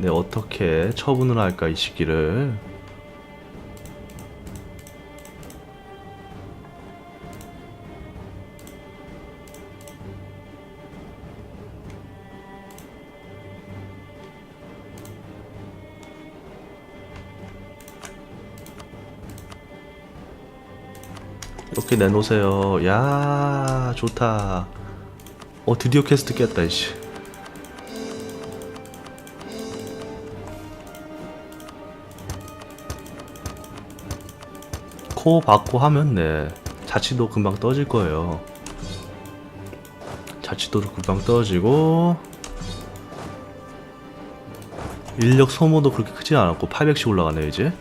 네, 어떻게 처분을 할까 이 시기를. 이렇게 내놓으세요. 야, 좋다. 어, 드디어 퀘스트 깼다, 이씨. 코 받고 하면 네. 자치도 금방 떠질 거예요. 자치도도 금방 떨어지고 인력 소모도 그렇게 크지 않았고 800씩 올라가네요 이제.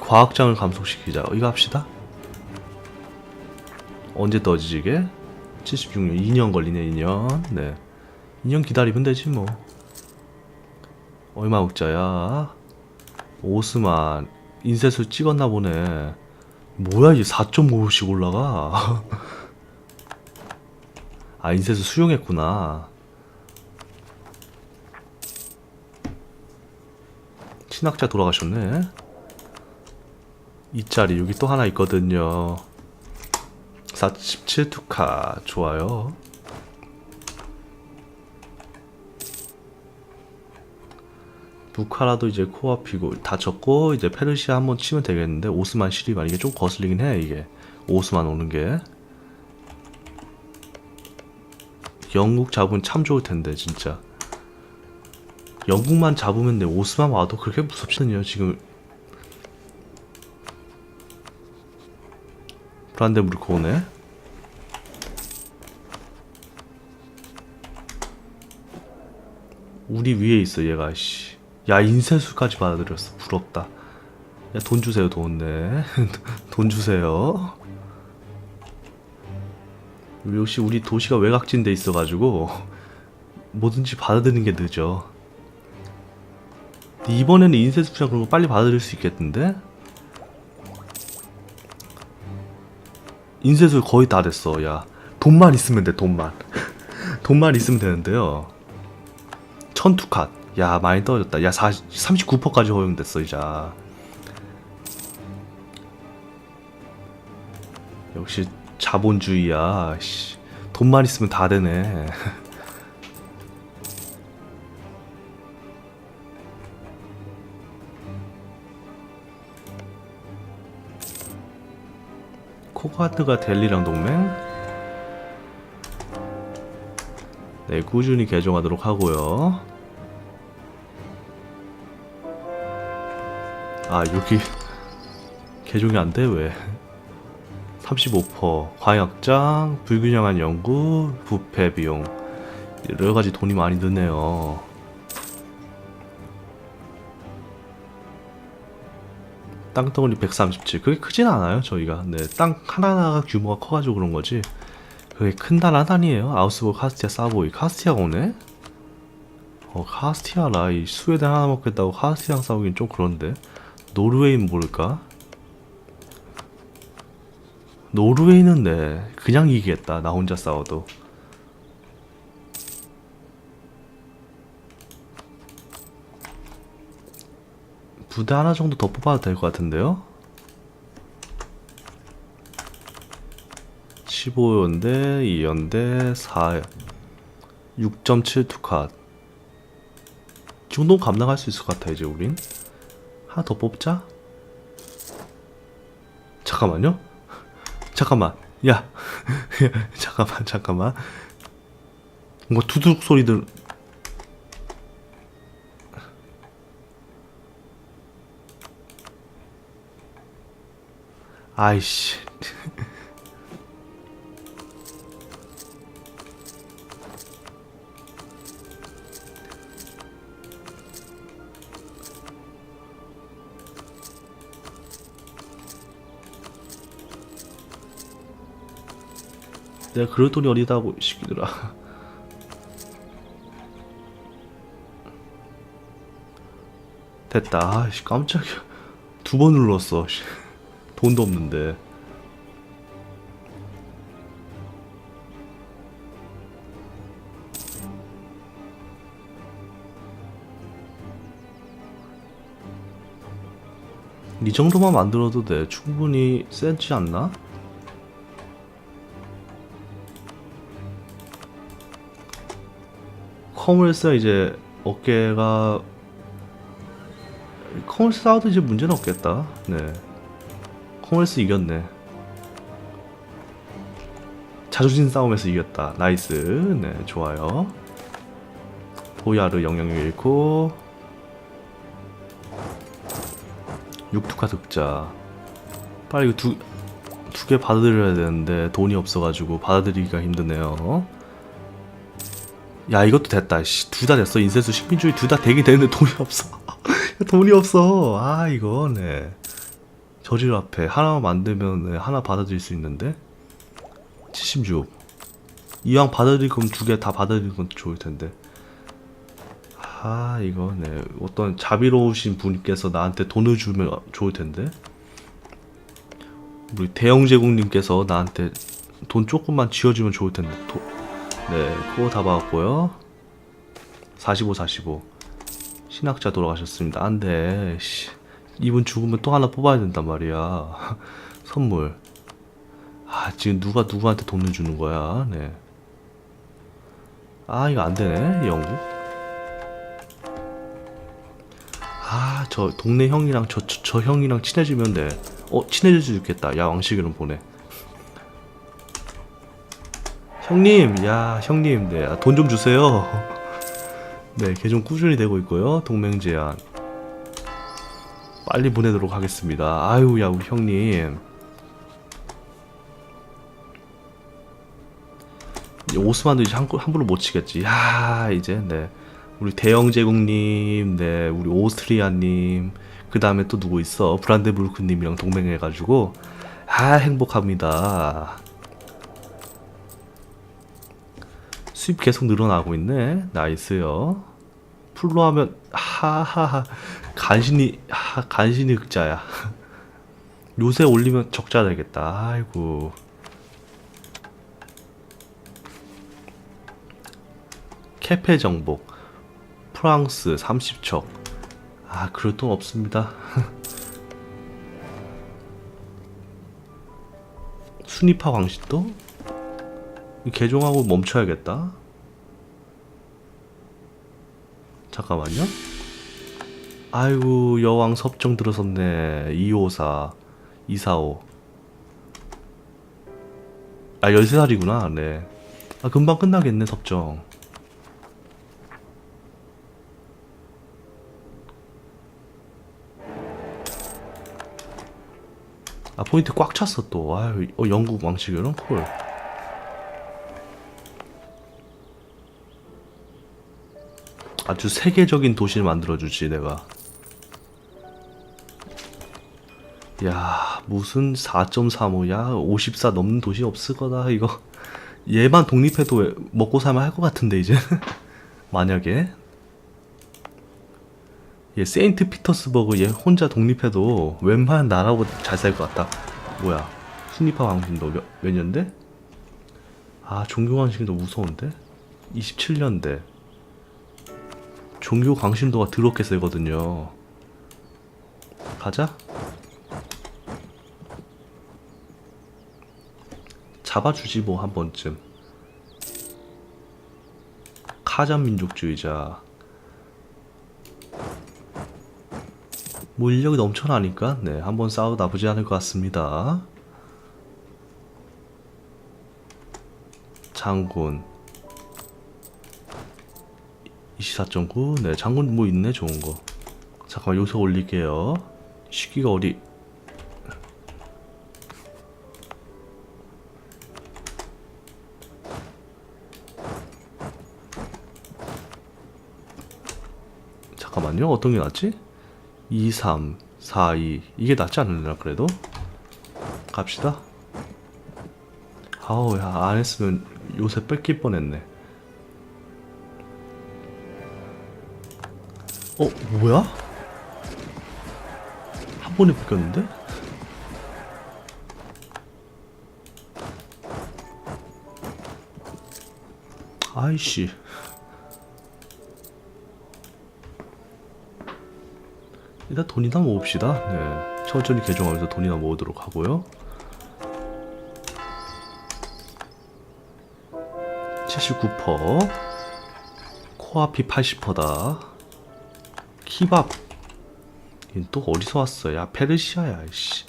과학장을 감속시키자. 이거 합시다. 언제 떠지지 이게? 76년 2년 걸리네 2년. 네. 2년 기다리면 되지 뭐. 얼마 먹자야? 오스만 인쇄술 찍었나 보네. 뭐야 이제 4.5씩 올라가. 아 인쇄술 수용했구나. 신학자 돌아가셨네. 이 자리 여기 또 하나 있거든요. 47투카 좋아요. 부카라도 이제 코앞이고 다쳤고 이제 페르시아 한번 치면 되겠는데 오스만 시리만 이게 좀 거슬리긴 해 이게. 오스만 오는 게. 영국 잡으면 참 좋을 텐데 진짜. 영국만 잡으면 내 오스만 와도 그렇게 무섭지는요 지금. 브란데부르크 오네. 우리 위에 있어 얘가 씨. 야 인쇄수까지 받아들였어. 부럽다. 야 돈 주세요 돈네. 돈 주세요. 역시 우리 도시가 외곽진데 있어가지고 뭐든지 받아들이는 게 늦어. 이번에는 인쇄수랑 그런 거 빨리 받아들일 수 있겠는데? 인쇄수 거의 다 됐어 야. 돈만 있으면 돼 돈만. 돈만 있으면 되는데요. 천투 컷. 야, 많이 떨어졌다. 야, 40, 39%까지 허용됐어, 이제. 역시 자본주의야. 씨. 돈만 있으면 다 되네. 코카트가 델리랑 동맹? 네, 꾸준히 개종하도록 하고요. 아, 여기 개종이 안 돼, 왜? 35% 광역장, 불균형한 연구, 부패 비용. 여러 가지 돈이 많이 드네요. 땅덩어리 137. 그게 크진 않아요, 저희가. 네, 땅 하나하나가 규모가 커가지고 그런 거지. 그게 큰 나라 아니에요. 아우스burg, 카스티아, 사보이. 카스티아가 오네? 어, 카스티아라. 이 스웨덴 하나 먹겠다고 카스티아랑 싸우긴 좀 그런데. 노르웨이는 모를까? 노르웨이는 네, 그냥 이기겠다. 나 혼자 싸워도. 부대 하나 정도 더 뽑아도 될 것 같은데요? 15연대, 2연대, 4, 6.7 투컷. 이 정도는 감당할 수 있을 것 같아, 이제 우린. 하나 더 뽑자. 잠깐만요. 잠깐만. 야. 잠깐만, 잠깐만. 뭔가 두둑 소리들. 아이씨. 내가 그럴 돈이 어디다고 이 새끼들아 됐다. 아씨 깜짝이야. 두 번 눌렀어 돈도 없는데. 이 정도만 만들어도 돼. 충분히 센지 않나? 커물스가 이제 어깨가 커물스 싸워도 이제 문제는 없겠다. 네. 커물스 이겼네. 자존심 싸움에서 이겼다. 나이스. 네, 좋아요. 보야르 영향력 잃고 육투카 득자. 빨리 이거 두, 두 개 받아들여야 되는데 돈이 없어가지고 받아들이기가 힘드네요. 야 이것도 됐다. 둘 다 됐어. 인센스 식민주의 둘 다 되긴 되는데 돈이 없어. 돈이 없어. 아 이거 네. 저질 앞에 하나 만들면 네, 하나 받아들일 수 있는데 76. 이왕 받아들일 거면 두 개 다 받아들이는 건 좋을 텐데. 아 이거 네 어떤 자비로우신 분께서 나한테 돈을 주면 좋을 텐데. 우리 대영 제국님께서 나한테 돈 조금만 쥐어주면 좋을 텐데. 도, 네 그거 다 받았고요. 45 45. 신학자 돌아가셨습니다. 안 돼. 씨. 이분 죽으면 또 하나 뽑아야 된단 말이야. 선물. 아 지금 누가 누구한테 돈을 주는 거야? 네. 아 이거 안 되네 영국. 아 저 동네 형이랑 저, 저, 저 형이랑 친해지면 돼. 어 친해질 수 있겠다. 야 왕식이름 보내. 형님, 야 형님, 네 돈 좀 주세요. 네, 걔좀 꾸준히 되고 있고요. 동맹 제한. 빨리 보내도록 하겠습니다. 아유, 야 우리 형님. 오스만도 이제 함- 함부로 못 치겠지. 야 이제 네 우리 대영 제국님, 네 우리 오스트리아님, 그 다음에 또 누구 있어? 브란데부르크님이랑 동맹해가지고 아 행복합니다. 수입 계속 늘어나고 있네. 나이스요. 풀로 하면 하하하 간신히 하, 간신히 흑자야. 요새 올리면 적자 되겠다. 아이고. 캐페 정복 프랑스 30척 아 그럴 돈 없습니다 순위파 광신도 개종하고 멈춰야겠다 잠깐만요. 아이고 여왕 섭정 들어섰네. 254 245 아 13살이구나. 네 아 금방 끝나겠네 섭정. 아 포인트 꽉 찼어 또. 아유, 어, 영국 왕실은 콜. 아주 세계적인 도시를 만들어주지 내가. 야 무슨 4.35야 54 넘는 도시 없을 거다 이거. 얘만 독립해도 먹고 살만 할것 같은데 이제 만약에 얘 세인트 피터스버그 얘 혼자 독립해도 웬만한 나라보다 잘 살 것 같다. 뭐야? 순위파 왕신도 몇, 몇 년대? 아 종교 광신도 무서운데? 27년대. 종교 광신도가 더럽게 세거든요. 가자. 잡아주지 뭐 한 번쯤. 카잔 민족주의자. 뭐 인력이 넘쳐나니까 네 한번 싸워도 나쁘지 않을 것 같습니다. 장군 24.9. 네 장군 뭐 있네 좋은 거. 잠깐 만 요소 올릴게요. 시기가 어디? 잠깐만요. 어떤 게 낫지? 2, 3, 4, 2 이게 낫지 않을나 그래도? 갑시다 아우 야 안했으면 요새 뺏길 뻔했네 어 뭐야? 한 번에 뺏겼는데? 아이씨 일단 돈이나 모읍시다. 네. 천천히 개종하면서 돈이나 모으도록 하고요. 79% 코앞이 80%다. 키밥. 또 어디서 왔어? 야 페르시아야. 씨.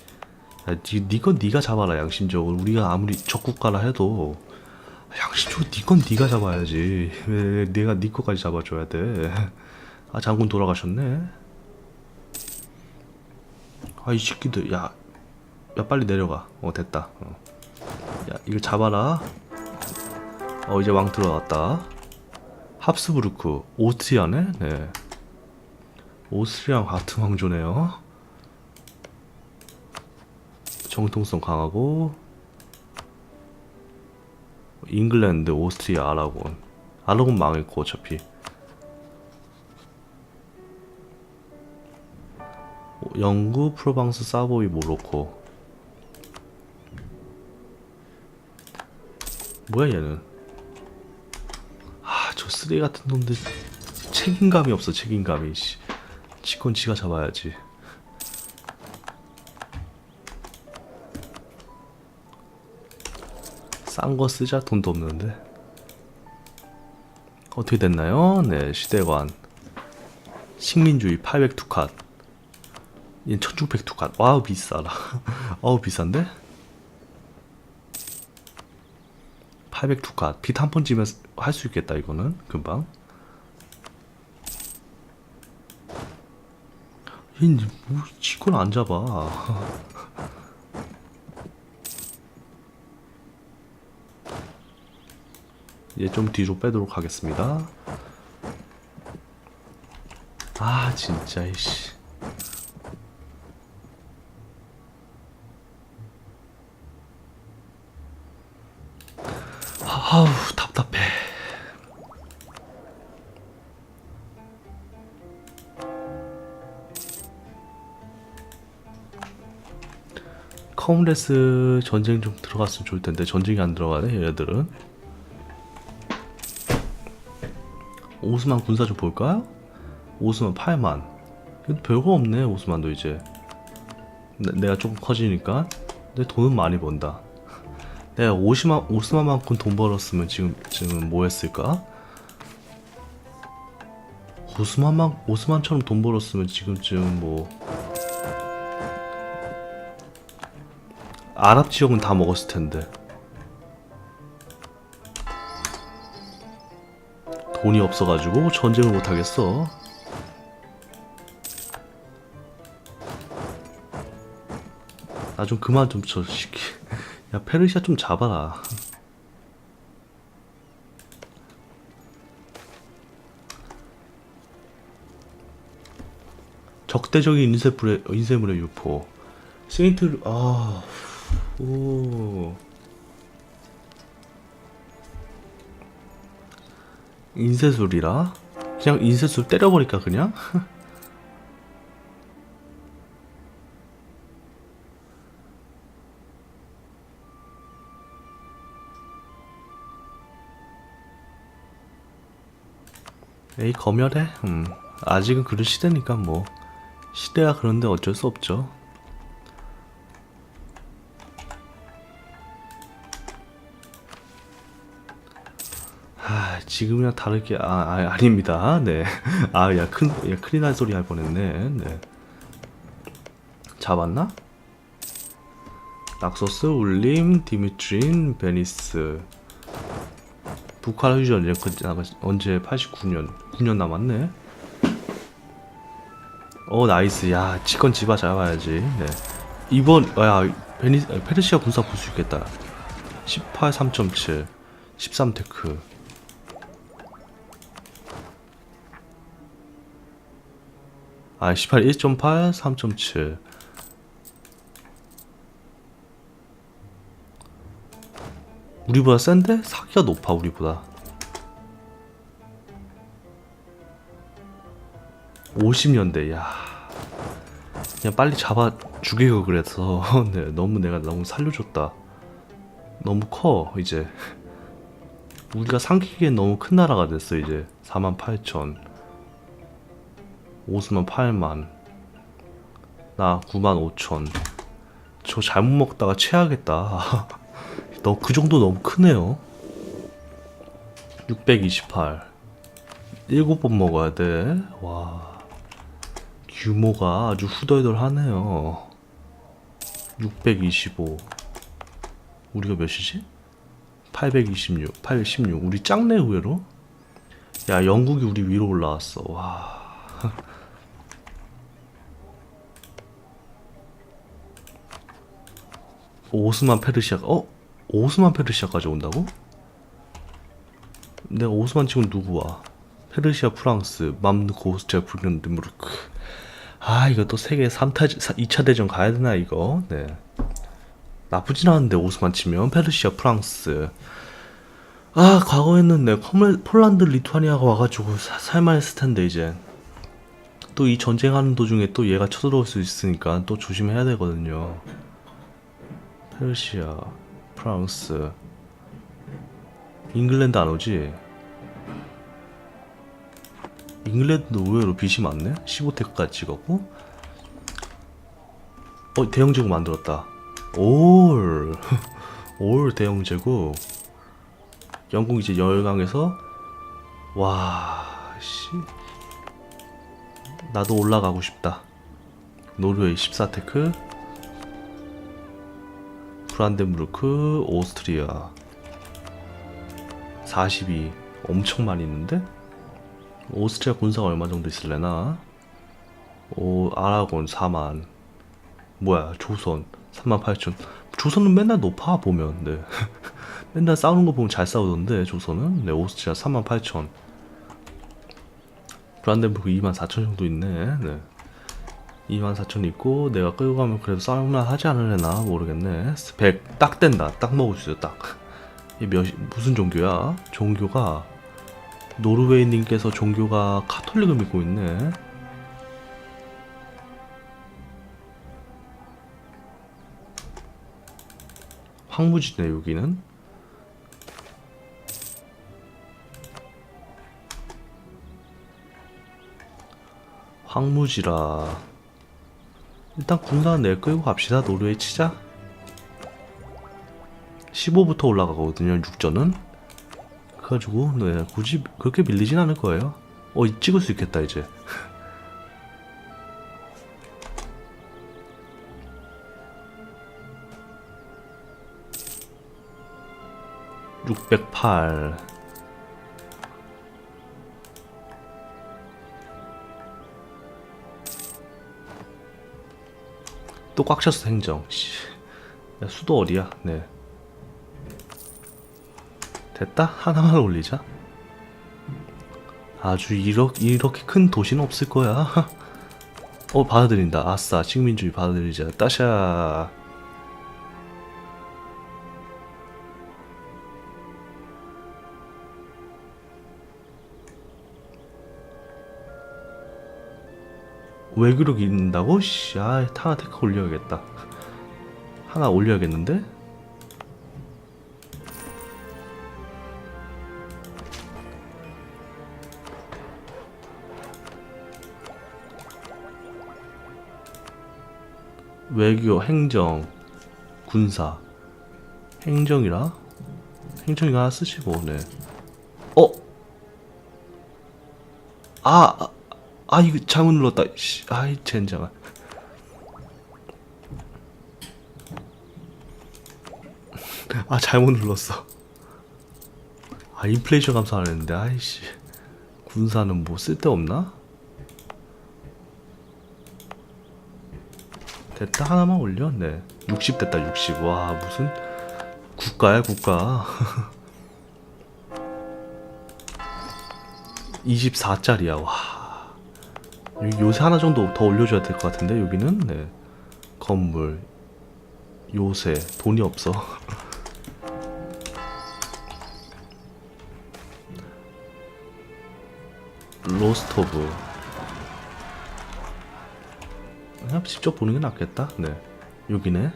야, 니, 니건 니가 잡아라 양심적으로. 우리가 아무리 적국가라 해도 양심적으로 니건 니가 잡아야지. 왜 내가 니 거까지 잡아줘야 돼? 아 장군 돌아가셨네. 아 이 새끼들 야, 야 빨리 내려가. 어 됐다. 어. 야 이걸 잡아라. 어 이제 왕 들어왔다. 합스부르크 오스트리아네. 네. 오스트리아 같은 왕조네요. 정통성 강하고 잉글랜드, 오스트리아, 아라곤. 아라곤 망했고 어차피. 영국, 프로방스, 사보이, 모로코. 뭐야 얘는? 아, 저 쓰레기 같은 놈들 책임감이 없어 책임감이. 씨. 지건 지가 잡아야지. 싼 거 쓰자 돈도 없는데. 어떻게 됐나요? 네, 시대관. 식민주의 800투캇. 얘 1600투캇. 와우 비싸라. 어우 비싼데? 800투캇. 빚한번 지면 할 수 있겠다 이거는 금방. 얘뭐 지건 안 잡아. 얘 좀 뒤로 빼도록 하겠습니다. 아 진짜 이씨. 컴레스 전쟁 좀 들어갔으면 좋을 텐데 전쟁이 안 들어가네 얘네들은. 오스만 군사 좀 볼까요? 오스만 8만. 근데 별거 없네 오스만도 이제. 내, 내가 조금 커지니까. 근데 돈은 많이 번다. 내가 오스만 오스만만큼 돈 벌었으면 지금 지금 뭐 했을까? 오스만만 오스만처럼 돈 벌었으면 지금쯤 뭐 아랍 지역은 다 먹었을 텐데. 돈이 없어가지고 전쟁을 못 하겠어. 나 좀 그만 좀 저 시키. 야 페르시아 좀 잡아라. 적대적인 인쇄물의 인쇄물의 유포. 세인트 아 오. 인쇄술이라? 그냥 인쇄술 때려버릴까 그냥? 에이 검열해 음 아직은 그런 시대니까 뭐 시대야 그런데 어쩔 수 없죠 지금이랑 다르게 아, 아 아닙니다. 네. 아, 야, 큰, 야, 큰일 날 소리 할 뻔했네. 네. 잡았나? 낙소스, 울림, 디미트린, 베니스. 북한 휴전 언제 89년 9년 남았네. 어 나이스 야 치건 집어 잡아야지 네 이번 어, 야 베니 페르시아 군사 볼 수 있겠다 18 3.7 13 테크 아, 18, 1.8, 3.7. 우리보다 센데? 사기가 높아, 우리보다. 50년대, 야. 그냥 빨리 잡아 죽이고 그래서. 네, 너무 내가 너무 살려줬다. 너무 커, 이제. 우리가 삼키기엔 너무 큰 나라가 됐어, 이제. 48,000. 오스만 8만 나 95,000. 저 잘못 먹다가 체하겠다. 너 그 정도 너무 크네요. 628. 7번 먹어야 돼. 와. 규모가 아주 후덜덜하네요. 625. 우리가 몇이지? 826, 816. 우리 짱네 의외로. 야, 영국이 우리 위로 올라왔어. 와. 오스만 페르시아, 어? 오스만 페르시아까지 온다고? 내가 오스만 치곤 누구와? 페르시아, 프랑스, 맘누크, 오스트리아, 브른덴부르크. 아, 이거 또 세계 3타, 2차 대전 가야 되나, 이거? 네. 나쁘진 않은데, 오스만 치면. 페르시아, 프랑스. 아, 과거에는 네, 컴- 폴란드, 리투아니아가 와가지고 사- 살만했을 텐데, 이제. 또 이 전쟁하는 도중에 또 얘가 쳐들어올 수 있으니까 또 조심해야 되거든요. 페르시아, 프랑스, 잉글랜드 안 오지? 잉글랜드도 의외로 빚이 많네? 15테크까지 찍었고 어 대형제국 만들었다 올! 올 대형제국 영국 이제 열강에서 와... 씨 나도 올라가고 싶다 노르웨이 14테크 브란덴부르크 오스트리아. 42 엄청 많이 있는데? 오스트리아 군사가 얼마 정도 있을래나? 오 아라곤 4만. 뭐야 조선 3만 8천. 조선은 맨날 높아 보면. 네. 맨날 싸우는 거 보면 잘 싸우던데 조선은? 네 오스트리아 3만 8천. 브란덴부르크 2만 4천 정도 있네. 네 2만 4천 있고 내가 끌고 가면 그래도 싸움나 하지 않으려나 모르겠네 100 딱 된다 딱 먹을 수 있어 딱이 몇 무슨 종교야 종교가 노르웨이님께서 종교가 카톨릭을 믿고 있네. 황무지네 여기는. 황무지라. 일단 군사는 내 끌고 갑시다. 노르웨이 치자. 15부터 올라가거든요. 육전은. 그래가지고 네 굳이 그렇게 밀리진 않을 거예요. 어 이- 찍을 수 있겠다 이제. (608) 또 꽉 찼어 행정. 씨. 야, 수도 어디야? 네. 됐다? 하나만 올리자. 아주 이렇게, 이렇게 큰 도시는 없을 거야. 어 받아들인다. 아싸 식민주의 받아들이자. 따샤 왜 그러고 있는다고? 씨, 아, 하나 테크 올려야겠다. 하나 올려야겠는데? 외교, 행정, 군사. 행정이라? 행정이 하나 쓰시고, 네. 어? 아, 아, 아, 이거 잘못 눌렀다. 씨, 아이, 젠장아. 아, 잘못 눌렀어. 아, 인플레이션 감소하는데, 아이씨. 군사는 뭐 쓸데없나? 됐다 하나만 올려 네. 60 됐다 60. 와 무슨 국가야 국가. 24짜리야 와. 요- 요새 하나 정도 더 올려줘야 될 것 같은데 여기는 네. 건물 요새 돈이 없어. 로스토브 그냥 직접 보는 게 낫겠다. 네. 여기네.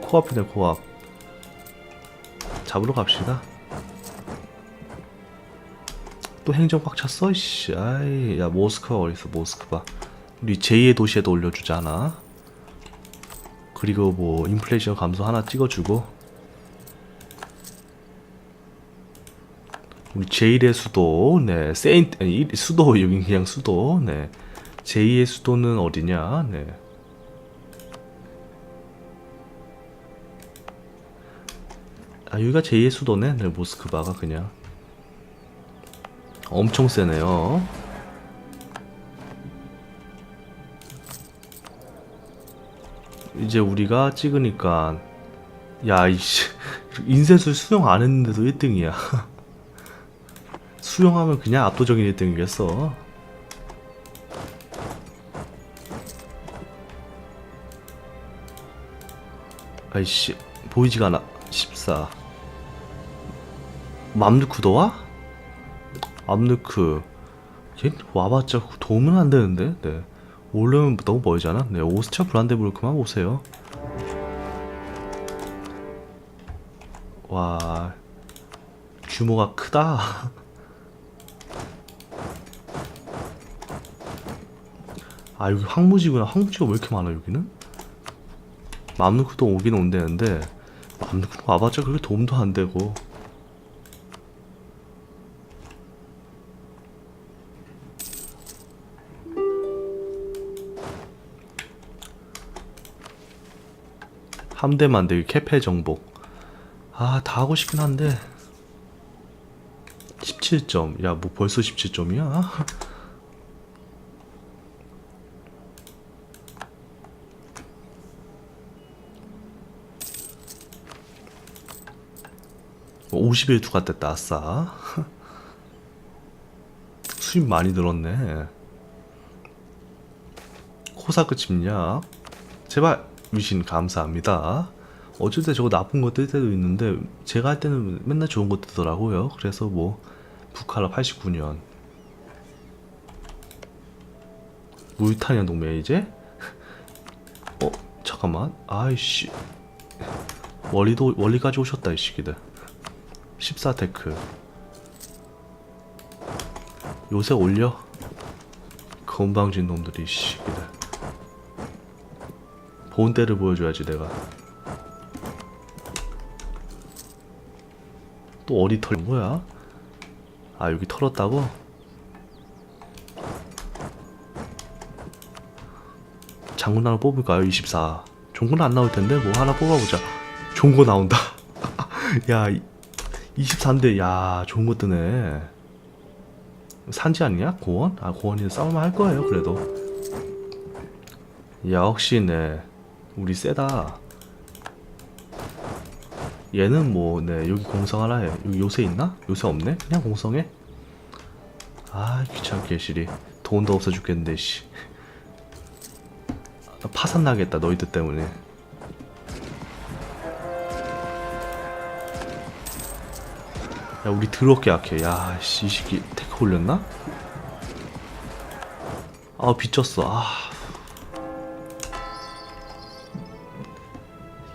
코앞이네, 코앞. 잡으러 갑시다. 또 행정 꽉 찼어? 씨, 아이, 야, 모스크바 어딨어, 모스크바. 우리 제2의 도시에도 올려주잖아. 그리고 뭐 인플레이션 감소 하나 찍어주고 우리 제1의 수도 네 세인 아니 일- 수도 여기 그냥 수도 네 제2의 수도는 어디냐 네 아, 여기가 제2의 수도네. 네, 모스크바가 그냥. 엄청 세네요. 이제 우리가 찍으니까, 야, 이씨, 인쇄술 수용 안 했는데도 1등이야. 수용하면 그냥 압도적인 1등이겠어. 아이씨, 보이지가 않아. 14. 맘누크도 와? 맘누크. 걔 와봤자 도움은 안 되는데. 네. 오려면 너무 멀잖아. 네, 오스차 브란데부르 그만 오세요. 와, 규모가 크다. 아, 여기 황무지구나. 황무지가 왜 이렇게 많아, 여기는? 맘누크도 오긴 온대는데, 맘누크 와봤자 그렇게 도움도 안 되고. 함대 만들기 캐페 정복. 아, 다 하고 싶긴 한데. 17점. 야, 뭐 벌써 17점이야? 뭐 50일 투가 됐다, 아싸. 수입 많이 늘었네. 코사크 침략. 제발, 위신 감사합니다. 어쩔 때 저거 나쁜 거 뜰 때도 있는데, 제가 할 때는 맨날 좋은 거 뜨더라고요. 그래서 뭐, 북한라 89년. 무이타니아 동맹 이제? 어, 잠깐만. 아이씨. 원리도, 원리까지 오셨다, 이 시기들. 14테크 요새 올려 건방진 놈들이 씨기들 본때를 보여줘야지 내가. 또 어디 털 뭐야? 아 여기 털었다고? 장군 하나 뽑을까요? 24 종군 안 나올 텐데 뭐 하나 뽑아보자. 거 나온다. 야 24인데 야 좋은 거 뜨네. 산지 아니냐? 고원? 아 고원이 싸움을 할 거예요 그래도. 역시 네 우리 세다 얘는 뭐 네 여기 공성하라 해 여기 요새 있나? 요새 없네? 그냥 공성해 아 귀찮게 시리 돈도 없어 죽겠는데 씨 아, 파산 나겠다 너희들 때문에 야 우리 더럽게 약해 야씨 이 새끼 테크 올렸나? 아 빚졌어 아.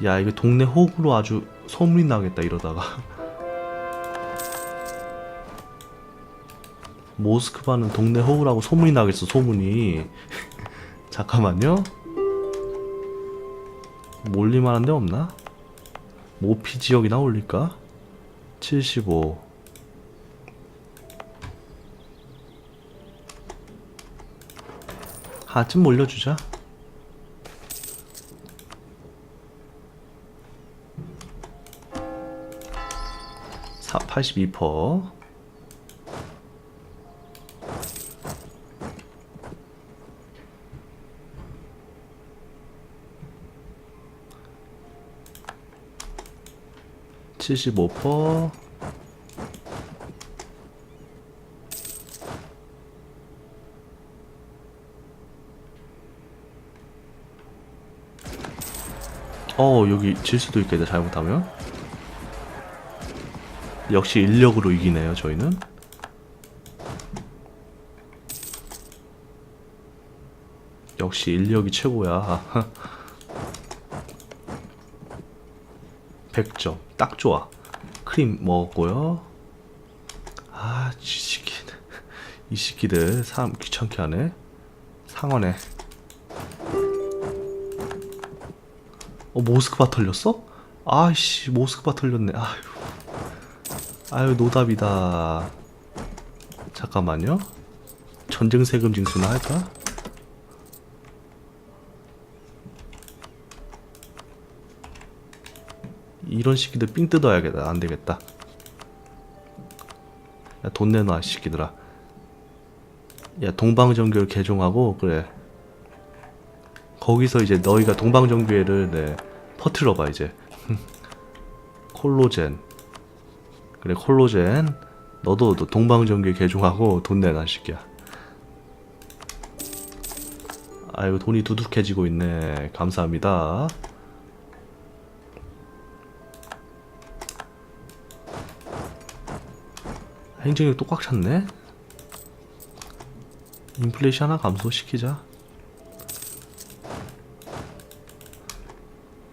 야 이거 동네 호구로 아주 소문이 나겠다 이러다가. 모스크바는 동네 호구라고 소문이 나겠어 소문이. 잠깐만요. 몰릴만 한 데 없나? 모피 지역이나 올릴까? 75 하쯤 올려주자 82%. 칠십오 퍼 어 여기 질 수도 있겠다 잘못하면 역시 인력으로 이기네요 저희는. 역시 인력이 최고야. 100점. 딱 좋아. 크림 먹었고요. 아이 새끼들 이 새끼들 사람 귀찮게 하네. 상원에 어 모스크바 털렸어? 아이씨 모스크바 털렸네. 아유 아유 노답이다. 잠깐만요. 전쟁 세금 징수나 할까? 이런 시기들 삥 뜯어야겠다. 안 되겠다. 야 돈 내놔 이 새끼들아. 야 동방정교를 개종하고 그래. 거기서 이제 너희가 동방정교회를 네, 퍼트려봐 이제. 콜로젠 그래 콜로젠. 너도 너 동방정교회 개종하고 돈 내놔 이 새끼야. 아이고 돈이 두둑해지고 있네. 감사합니다. 행정력 또 꽉 찼네? 인플레이션 하나 감소시키자.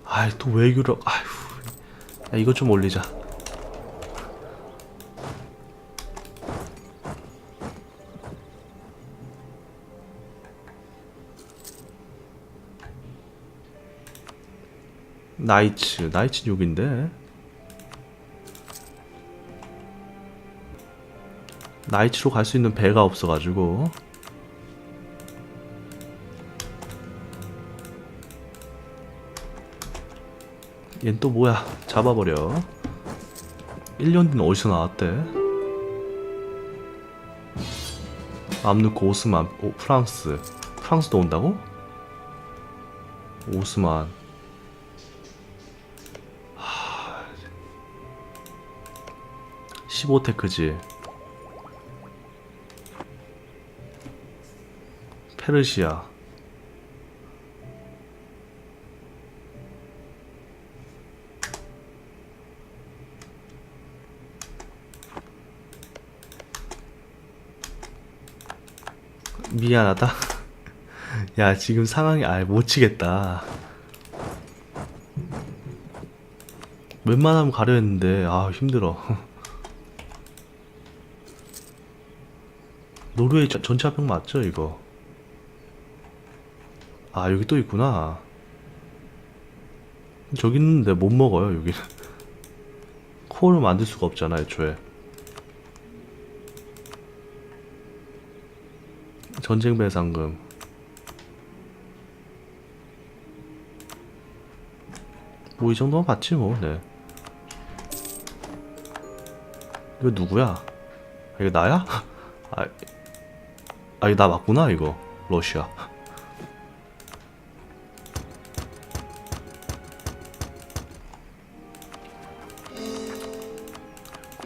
아이 또 외교력 아휴. 야 이것 좀 올리자 나이츠 나이츠 6인데. 나이츠로 갈 수 있는 배가 없어가지고. 얜 또 뭐야? 잡아버려. 1년 뒤는 어디서 나왔대? 암누코 오스만 오, 프랑스. 프랑스도 온다고? 오스만 15테크지 페르시아 미안하다. 야, 지금 상황이 아예 못 치겠다. 웬만하면 가려 했는데, 아, 힘들어. 노르웨이 전- 전체 합병 맞죠, 이거? 아, 여기 또 있구나. 저기 있는데 못 먹어요, 여기는. 코어를 만들 수가 없잖아, 애초에. 전쟁 배상금 뭐 이 정도만 받지 뭐 네. 이거 누구야? 아, 이거 나야? 아, 아 이거 나 맞구나 이거 러시아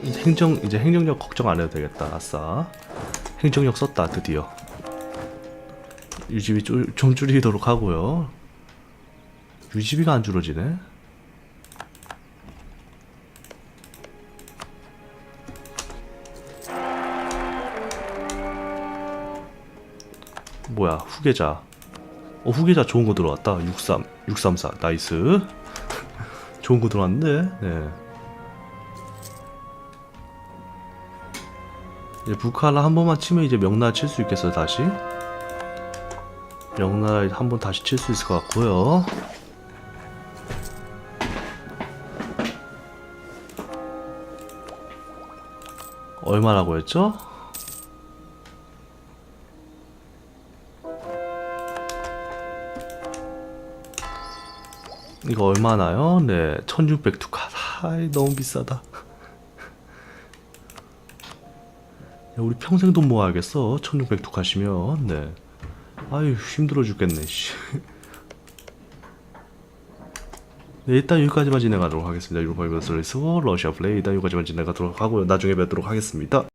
이제 행정 이제 행정력 걱정 안 해도 되겠다 아싸 행정력 썼다 드디어 유지비 줄- 좀 줄이도록 하고요. 유지비가 안 줄어지네. 후계자. 어 후계자 좋은 거 들어왔다. 63 634 나이스. 좋은 거 들어왔는데. 네. 이제 북한을 한 번만 치면 이제 명나 칠 수 있겠어요 다시. 명나라 한번 다시 칠 수 있을 것 같고요. 얼마라고 했죠? 이거 얼마나요? 네, 1600 두카. 아이, 너무 비싸다. 야, 우리 평생 돈 모아야겠어. 1600 두카시면. 네. 아유 힘들어 죽겠네 씨. 네, 일단 여기까지만 진행하도록 하겠습니다. 유로파이버스레이스 러시아 플레이 일단 여기까지만 진행하도록 하고요. 나중에 뵙도록 하겠습니다.